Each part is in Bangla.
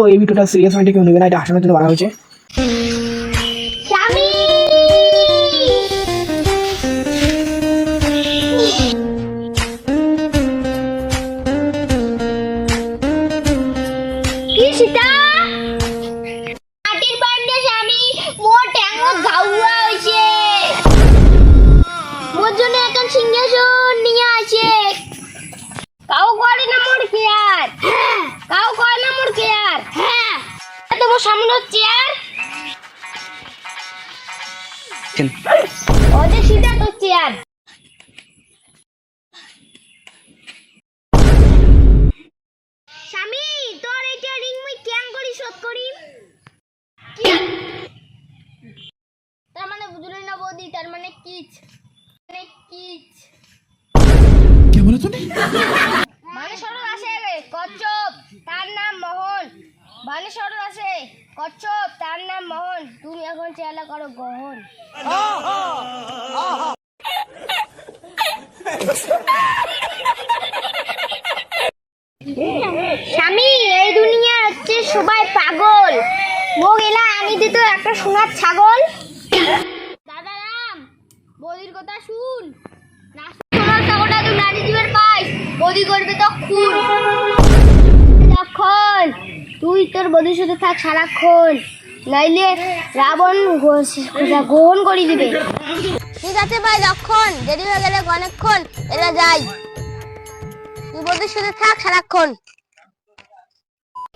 তো এই ভিডিওটা সিরিয়াস মাইন্ডে কেউ নেবে না এটা হাসানোর জন্য বানা হয়েছে। তোমার সামনে চেয়ার ওদের সিধা তো চেয়ার। স্বামী তোর এটা রিং মুই কেন করি শোধ করি? কি? তার মানে বুঝলি না বৌদি তার মানে কিচ। মানে কিচ। মানে সরল আসে রে কচ্ছপ তার নাম মোহন মানে সরল আসে কচ্ছপ তার নাম মোহন। তুমি এখন চেলা করো গ্রহণ স্বামী, এই দুনিয়া হচ্ছে সবাই পাগল। এলা আনি দিত একটা সোনার ছাগল। দাদা বৌদির কথা শুন। না, সোনার ছাগলটা তুই নারী জীবের পাইস। বৌদি করবে তখন তখন তুই তোর বৌদির সাথে থাক সারাক্ষণ। নাইলে রাবণ গ্রহণ করে দিবে। ঠিক আছে ভাই লক্ষণ দেরি হয়ে গেলে অনেকক্ষণ এরা যাই। তুই বৌদির সাথে থাক সারাক্ষণ।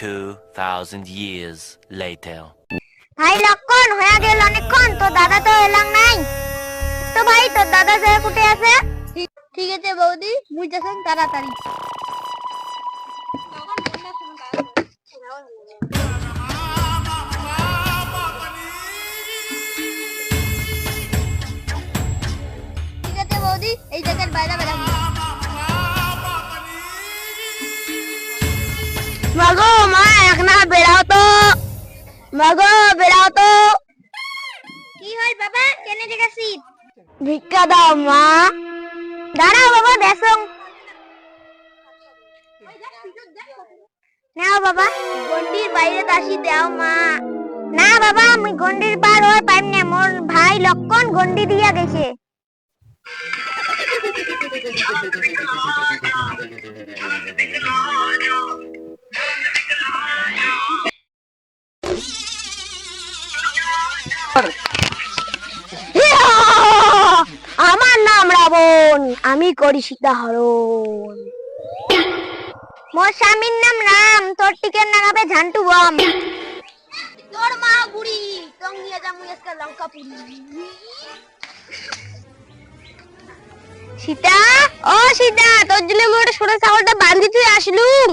2,000 years later. ভাই লক্ষণ হয়ে গেল অনেকক্ষণ তোর দাদা তো এলাম নাই। তো ভাই তোর দাদা যে কুটে আছে? ঠিক আছে বৌদি বুঝতেছেন তাড়াতাড়ি। ঠিক আছে বৌদি এই জায়গার বাইরে বেরাবো মাগো মা একনা বেড়াও তো। মাগো বেড়াও তো। কি হয় বাবা? কেনে দেখেছি ভিক্ষা দাও মা। দাঁড়াও বাবা দেখো নাও বাবা গন্ডির বাইরে তাসি দাও মা। না বাবা, আমি গন্ডির পার হয়ে পাইম না, মোর ভাই লক্ষণ গন্ডি দিয়া গেছে! আমার নাম রাবণ, আমি করি সীতাহরণ। মোর স্বামীর নাম রাম তোর টিকের নাগাবে ঝান্টু বম। তোর মা বুড়ি তোর নিয়ে যামু আজকে লঙ্কা পুরি। সীতা? ও সীতা তোর জন্য ওটা ছোট ছাগলটা বান্ধি তুই আসলুম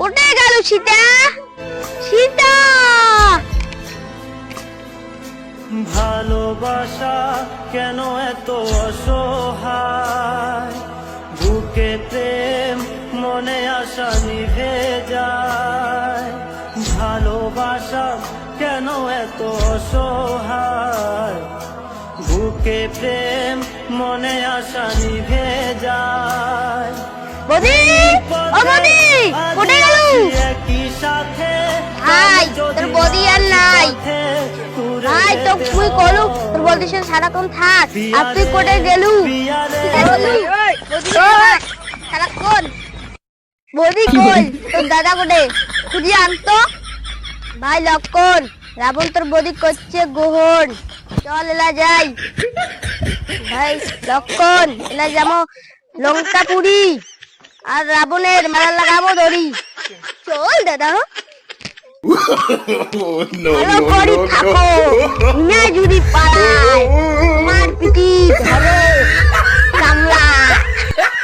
কোথায় গেল সীতা? সীতা! ভালোবাসা কেন এত অসহায়? বুকে প্রেম মনে আশা নিভে যায়। ভালোবাসা কেন এত অসহায়? বুকে প্রেম মনে আশা নিভে যায়। একই সাথে তোর বদি আর নাই। হাই তো তুই কলু তোর বদির সাথে সারাক্ষণ থাক। আর তুই কোথায় গেলু। সারাক্ষণ। বদি কই তোর দাদা কোটে খুঁজি আনতো ভাই লক্ষণ রাবণ তোর বদি করছে গ্রহণ চল এলা যাই ভাই লক্ষণ এলা যাব লঙ্কা পুরি আর রাবণের মারা লাগাবো দড়ি চল দাদা ভালো করে থাকো না যদি পালায় তোমার পিটি ধরে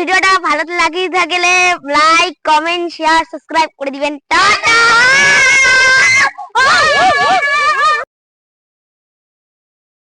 ভিডিওটা ভালো লাগিয়ে থাকলে লাইক কমেন্ট শেয়ার সাবস্ক্রাইব করে দিবেন। টাটা!